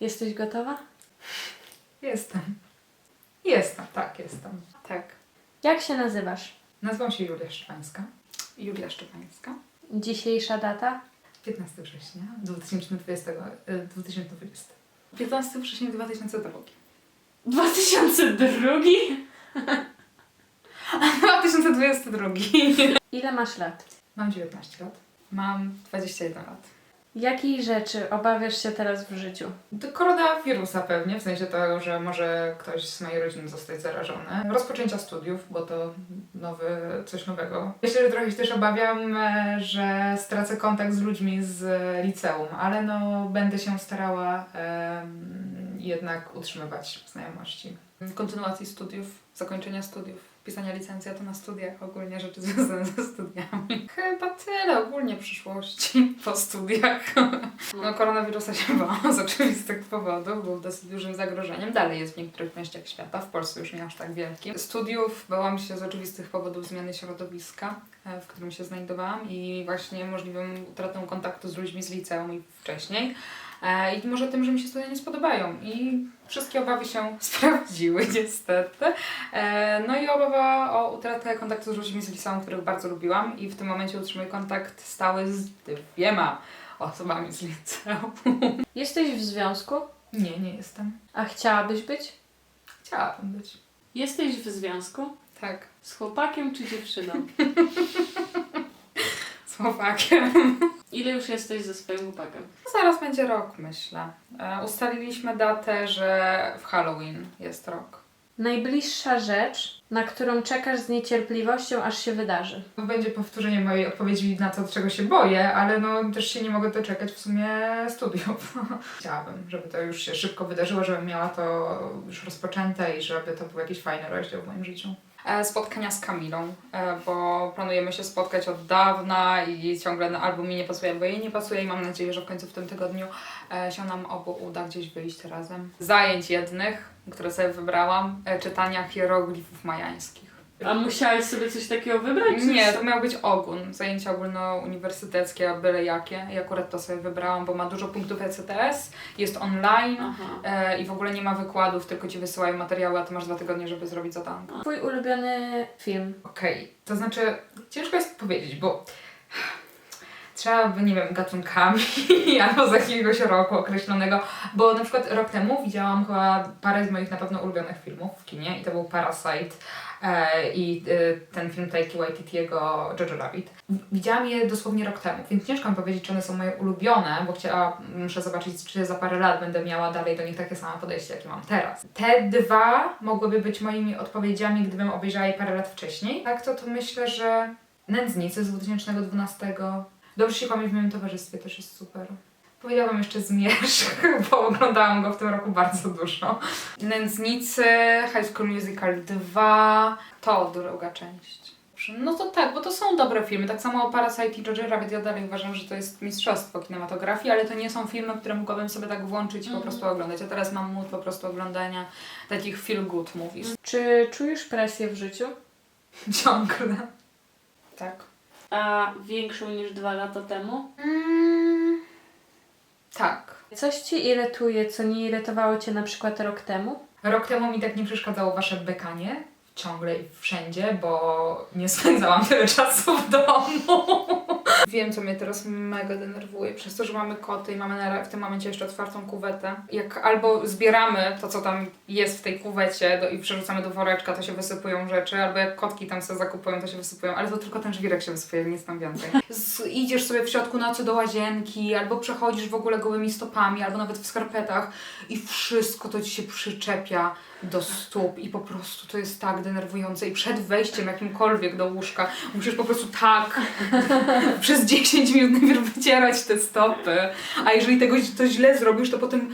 Jesteś gotowa? Jestem. Jestem, tak, jestem. Tak. Jak się nazywasz? Nazywam się Julia Szczepańska. Julia Szczepańska. Dzisiejsza data? 15 września 2020, e, 2020. 15 września 2002. 2002? 2022. Ile masz lat? Mam 19 lat. Mam 21 lat. Jakiej rzeczy obawiasz się teraz w życiu? Do koronawirusa pewnie, w sensie tego, że może ktoś z mojej rodziny zostać zarażony. Rozpoczęcia studiów, bo to nowy, coś nowego. Myślę, że trochę się też obawiam, e, że stracę kontakt z ludźmi z liceum, ale no będę się starała em, jednak utrzymywać znajomości. Kontynuacji studiów, zakończenia studiów, pisania licencjatu na studiach, ogólnie rzeczy związane ze studiami. Chyba tyle ogólnie przyszłości po studiach. No koronawirusa się bałam z oczywistych powodów, był dosyć dużym zagrożeniem. Dalej jest w niektórych częściach świata, w Polsce już nie aż tak wielkim. Studiów bałam się z oczywistych powodów zmiany środowiska, e, w którym się znajdowałam i właśnie możliwą utratą kontaktu z ludźmi z liceum i wcześniej. E, I może tym, że mi się studia nie spodobają. I wszystkie obawy się sprawdziły niestety. E, No i obawa o utratę kontaktu z ludźmi z liceum, których bardzo lubiłam i w tym momencie utrzymuję kontakt stały z dwiema osobami z liceum. Jesteś w związku? Nie, nie jestem. A chciałabyś być? Chciałabym być. Jesteś w związku? Tak, Z chłopakiem czy dziewczyną? Słowakiem. Ile już jesteś ze swoim chłopakiem? Zaraz będzie rok, myślę. E, Ustaliliśmy datę, że w Halloween jest rok. Najbliższa rzecz, na którą czekasz z niecierpliwością, aż się wydarzy. Będzie powtórzenie mojej odpowiedzi na to, czego się boję, ale no też się nie mogę doczekać w sumie studiów. Chciałabym, żeby to już się szybko wydarzyło, żebym miała to już rozpoczęte i żeby to był jakiś fajny rozdział w moim życiu. E, Spotkania z Kamilą, e, bo planujemy się spotkać od dawna i ciągle album mi nie pasuje, albo jej nie pasuje i mam nadzieję, że w końcu w tym tygodniu e, się nam obu uda gdzieś wyjść razem. Zajęć jednych, które sobie wybrałam, czytania hieroglifów majańskich. A musiałeś sobie coś takiego wybrać? Nie, to miał być ogólny, zajęcia ogólnouniwersyteckie, a byle jakie. I akurat to sobie wybrałam, bo ma dużo punktów ECTS, jest online e, i w ogóle nie ma wykładów, tylko ci wysyłają materiały, a ty masz dwa tygodnie, żeby zrobić zadanko. Twój ulubiony film? Okej, to znaczy ciężko jest powiedzieć, bo trzeba by, nie wiem, gatunkami albo z jakiegoś roku określonego, bo na przykład rok temu widziałam chyba parę z moich na pewno ulubionych filmów w kinie i to był Parasite i e, ten film Taiki Waititiego Jojo Rabbit. Widziałam je dosłownie rok temu, więc ciężko mi powiedzieć, czy one są moje ulubione, bo chciała, muszę zobaczyć, czy za parę lat będę miała dalej do nich takie samo podejście, jakie mam teraz. Te dwa mogłyby być moimi odpowiedziami, gdybym obejrzała je parę lat wcześniej. Tak, to to myślę, że Nędznicy z 2012. Dobrze się pamięć w moim towarzystwie też jest super. Powiedziałabym jeszcze Zmierzch, bo oglądałam go w tym roku bardzo dużo. Nędznicy, High School Musical 2, to druga część. No to tak, bo to są dobre filmy. Tak samo o Parasite i Jojo Rabbit ja dalej uważam, że to jest mistrzostwo kinematografii, ale to nie są filmy, które mogłabym sobie tak włączyć i po Mhm. prostu oglądać. Ja teraz mam mód po prostu oglądania takich feel good movies. Czy czujesz presję w życiu? Ciągle. Tak. A większą niż dwa lata temu? Mm, tak. Coś Cię irytuje, co nie irytowało Cię na przykład rok temu? Rok temu mi tak nie przeszkadzało wasze bekanie. Ciągle i wszędzie, bo nie spędzałam tyle czasu w domu. Wiem, co mnie teraz mega denerwuje, przez to, że mamy koty i mamy w tym momencie jeszcze otwartą kuwetę. Jak albo zbieramy to, co tam jest w tej kuwecie do, i przerzucamy do woreczka, to się wysypują rzeczy, albo jak kotki tam sobie zakupują, to się wysypują, ale to tylko ten żwirek się wysypuje, nic tam więcej. Z, idziesz sobie w środku nocy do łazienki, albo przechodzisz w ogóle gołymi stopami, albo nawet w skarpetach i wszystko to ci się przyczepia do stóp i po prostu to jest tak denerwujące i przed wejściem jakimkolwiek do łóżka musisz po prostu tak przez 10 minut najpierw wycierać te stopy, a jeżeli tego to źle zrobisz, to potem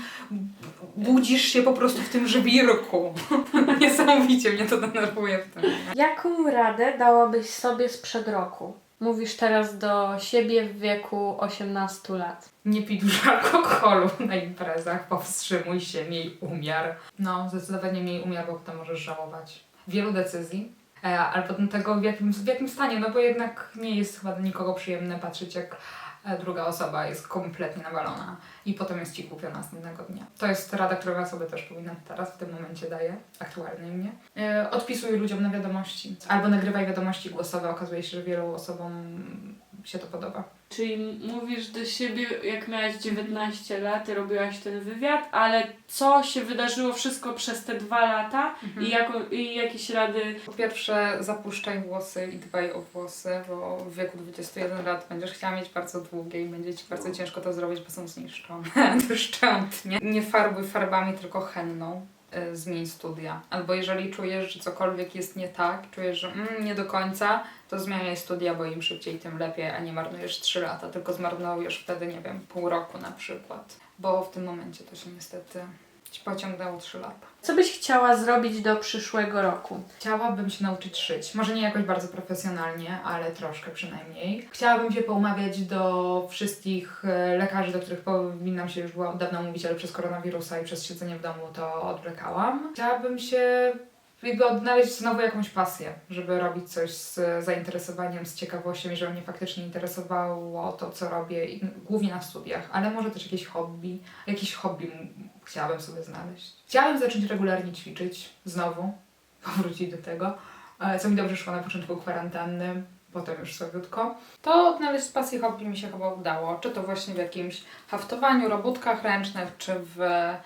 budzisz się po prostu w tym żwirku. Niesamowicie mnie to denerwuje w tym. Jaką radę dałabyś sobie sprzed roku? Mówisz teraz do siebie w wieku 18 lat. Nie pij dużo alkoholu na imprezach, powstrzymuj się, miej umiar. No, zdecydowanie miej umiar, bo potem możesz żałować wielu decyzji. E, albo do tego, w jakim, w jakim stanie, no bo jednak nie jest chyba dla nikogo przyjemne patrzeć, jak e, druga osoba jest kompletnie nawalona i potem jest ci głupio następnego dnia. To jest rada, którą ja sobie też powinnam teraz w tym momencie daję, aktualnie mnie. E, odpisuj ludziom na wiadomości, albo nagrywaj wiadomości głosowe, okazuje się, że wielu osobom się to podoba. Czyli mówisz do siebie, jak miałaś 19 lat, ty robiłaś ten wywiad, ale co się wydarzyło wszystko przez te dwa lata Mhm. i, jako, i jakieś rady Po pierwsze, zapuszczaj włosy i dbaj o włosy, bo w wieku 21 lat będziesz chciała mieć bardzo długie i będzie ci bardzo ciężko to zrobić, bo są zniszczone doszczętnie. Nie farbuj farbami, tylko henną. Y, Zmień studia. Albo jeżeli czujesz, że cokolwiek jest nie tak, czujesz, że mm, nie do końca, to zmieniaj studia, bo im szybciej, tym lepiej, a nie marnujesz 3 lata, tylko zmarnujesz wtedy, nie wiem, pół roku na przykład. Bo w tym momencie to się niestety ci pociągnęło 3 lata. Co byś chciała zrobić do przyszłego roku? Chciałabym się nauczyć szyć. Może nie jakoś bardzo profesjonalnie, ale troszkę przynajmniej. Chciałabym się poumawiać do wszystkich e, lekarzy, do których powinnam się już była od dawna mówić, ale przez koronawirusa i przez siedzenie w domu to odwlekałam. Chciałabym się jakby odnaleźć znowu jakąś pasję, żeby robić coś z zainteresowaniem, z ciekawością i żeby mnie faktycznie interesowało to, co robię, głównie na studiach, ale może też jakieś hobby. Jakieś hobby chciałabym sobie znaleźć. Chciałabym zacząć regularnie ćwiczyć znowu, powrócić do tego, co mi dobrze szło na początku kwarantanny, potem już słabiutko. To odnaleźć pasję hobby mi się chyba udało. Czy to właśnie w jakimś haftowaniu, robótkach ręcznych, czy w e,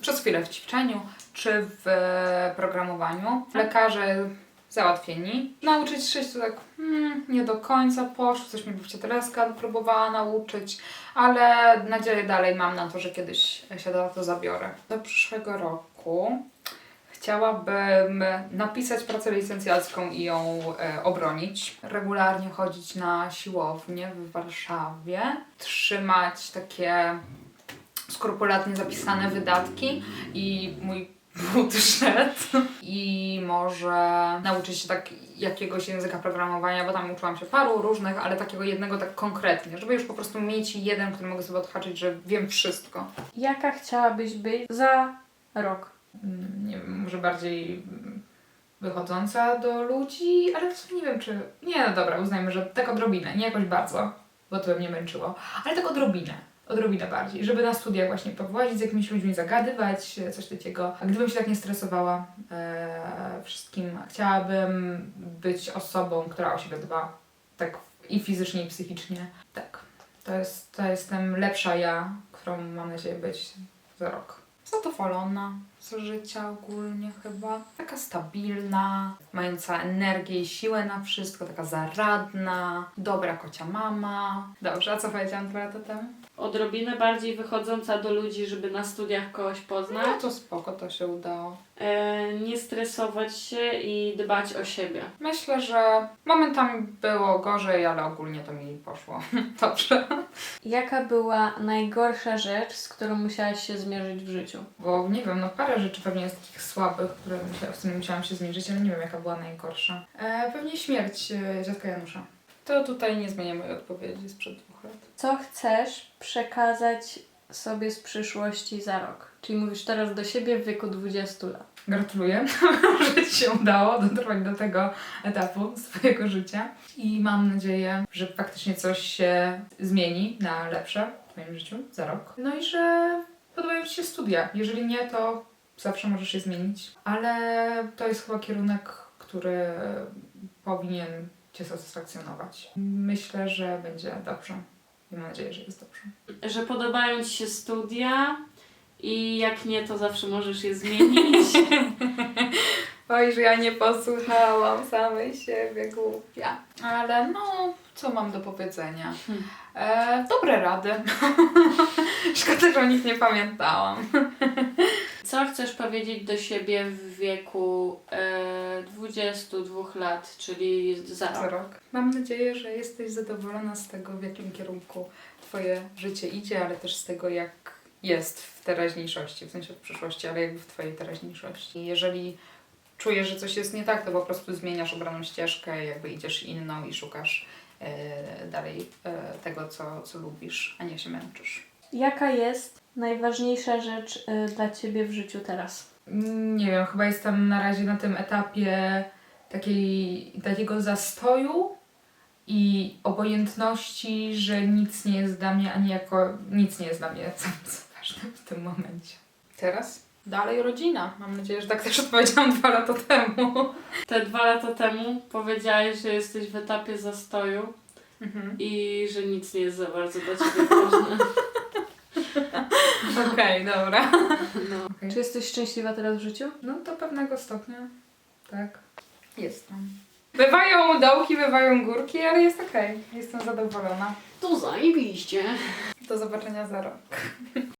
przez chwilę w ćwiczeniu, czy w programowaniu. Lekarze załatwieni. Nauczyć szyć to tak hmm, nie do końca poszło, coś mi babcia Tereska próbowała nauczyć, ale nadzieję dalej mam na to, że kiedyś się za to zabiorę. Do przyszłego roku Chciałabym napisać pracę licencjacką i ją e, obronić. Regularnie chodzić na siłownię w Warszawie. Trzymać takie skrupulatnie zapisane wydatki i mój budżet. I może nauczyć się tak jakiegoś języka programowania, bo tam uczyłam się paru różnych, ale takiego jednego tak konkretnie, żeby już po prostu mieć jeden, który mogę sobie odhaczyć, że wiem wszystko. Jaka chciałabyś być za rok? Mm, nie wiem, może bardziej wychodząca do ludzi, ale w sumie nie wiem, czy... Nie, no dobra, uznajmy, że tak odrobinę, nie jakoś bardzo, bo to by mnie męczyło, ale tak odrobinę, odrobinę bardziej, żeby na studiach właśnie powłazić z jakimiś ludźmi, zagadywać, e, coś takiego. A gdybym się tak nie stresowała e, wszystkim, chciałabym być osobą, która o siebie dba, tak i fizycznie, i psychicznie. Tak, to jest, to jestem lepsza ja, którą mam nadzieję być za rok zadowolona z życia ogólnie chyba. Taka stabilna, mająca energię i siłę na wszystko, taka zaradna, dobra kocia mama. Dobrze, a co powiedziałam dwa lata temu? Odrobinę bardziej wychodząca do ludzi, żeby na studiach kogoś No poznać. to spoko, to się udało. E, nie stresować się i dbać o siebie. Myślę, że momentami było gorzej, ale ogólnie to mi poszło dobrze. Jaka była najgorsza rzecz, z którą musiałaś się zmierzyć w życiu? Bo nie wiem, no parę rzeczy pewnie jest takich słabych, które myśla, z którymi musiałam się zmierzyć, ale nie wiem jaka była najgorsza. E, pewnie śmierć e, dziadka Janusza. To tutaj nie zmienię mojej odpowiedzi sprzed dwóch lat. Co chcesz przekazać sobie z przyszłości za rok? Czyli mówisz teraz do siebie w wieku 20 lat. Gratuluję, że Ci się udało dotrwać do tego etapu swojego życia i mam nadzieję, że faktycznie coś się zmieni na lepsze w Twoim życiu za rok. No i że podobają Ci się studia. Jeżeli nie, to zawsze możesz je zmienić, ale to jest chyba kierunek, który powinien Cię satysfakcjonować. Myślę, że będzie dobrze i mam nadzieję, że jest dobrze. Że podobają Ci się studia i jak nie, to zawsze możesz je zmienić. Oj, że ja nie posłuchałam samej siebie, głupia. Ale no, co mam do powiedzenia? E, dobre rady. Szkoda, że o nich nie pamiętałam. Co chcesz powiedzieć do siebie w wieku e, 22 lat, czyli za Za rok? rok. Mam nadzieję, że jesteś zadowolona z tego, w jakim kierunku Twoje życie idzie, ale też z tego, jak jest w teraźniejszości, w sensie w przyszłości, ale jakby w Twojej teraźniejszości. Jeżeli czujesz, że coś jest nie tak, to po prostu zmieniasz obraną ścieżkę, jakby idziesz inną i szukasz e, dalej e, tego, co, co lubisz, a nie się męczysz. Jaka jest najważniejsza rzecz e, dla Ciebie w życiu teraz? Nie wiem, chyba jestem na razie na tym etapie takiej, takiego zastoju i obojętności, że nic nie jest dla mnie, ani jako nic nie jest dla mnie co, co ważne w tym momencie. Teraz? Dalej rodzina. Mam nadzieję, że tak też odpowiedziałam dwa lata temu. Te dwa lata temu powiedziałeś, że jesteś w etapie zastoju Mhm. i że nic nie jest za bardzo dla ciebie ważne. Okej, dobra. No. Okej. Czy jesteś szczęśliwa teraz w życiu? No do pewnego stopnia, tak. Jestem. Bywają dołki, bywają górki, ale jest okej. Jestem zadowolona. To zajebiście. Do zobaczenia za rok.